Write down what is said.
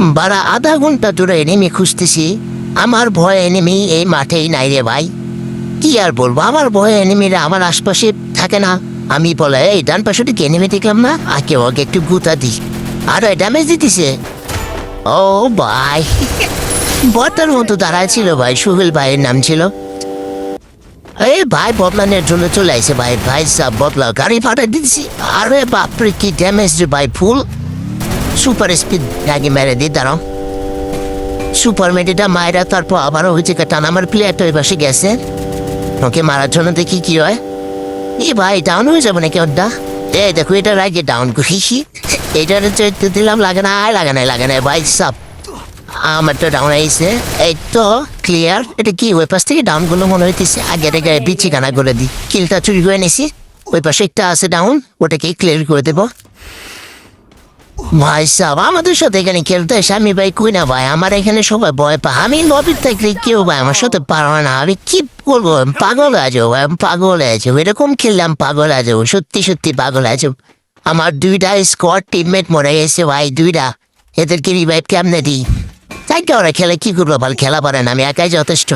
বারা আধা ঘণ্টা ধরে এনেমি খুঁজতেছি। আমার ভয় এনেমি এই মাঠেই নাই রে ভাই। কি আর বলব, আমার ভয় এনেমিরা আমার আশপাশে থাকে না। আমি বলে, এই ডান পাশে কি এনিমি দেখলাম না? আগে ওকে একটু গুতা দি আর ড্যামেজ দিতেছে। ও ভাই। বটার মতো দাঁড়ায় ছিল ভাই, সুহেল ভাইয়ের নাম ছিল। এই ভাই বদলানোর জন্য চলে আসে ভাই ভাই সব বদলা গাড়ি ফাটা দিচ্ছি আরে বাপরে, কি ড্যামেজ রে ভাই, ফুল। সুপার স্পিড আগে মেরে দি, দাঁড়াও। সুপার মেডিটা মায়েরা তারপর আবারও হয়েছে টান আমার প্লেয়ারটা ওই পাশে গেছে। ওকে মারার জন্য দেখি কি হয়। এ ভাই ডাউন হয়ে যাবে নাকি ওটা এ, দেখো, এটা রাগে ডাউন করেছি এটার তো দিলাম, লাগে না আর লাগে না লাগে না ভাই সব আমার তো ডাউন আইছে এই তো ক্লিয়ার এটা কি, ওই পাশ থেকে ডাউনগুলো মনে হইতেছে? আগে আগে বিচি গানা করে দিই কিলটা চুরি করে নিছি। ওই পাশে একটা আছে ডাউন ওটাকে ক্লিয়ার করে দেবো। ভাই সাহেব আমাদের সাথে এখানে খেলতে এসে আমি ভাই কই না ভাই? আমার এখানে সবাই ভয় পা আমি লবির থাকলে কেউ ভাই আমার সাথে পারবে না। আমি কি বলব পাগল আছো আমি পাগল আছো এরকম খেললাম পাগল আছো সত্যি সত্যি পাগল আছো আমার দুইটা স্কোয়াড টিমমেট মরে গেছে ভাই, দুইটা। এদেরকে রিভাইভ কেমনে দিই? তাই ওরা খেলে, কি করব ভালো খেলা পারে না, আমি একাই যথেষ্ট।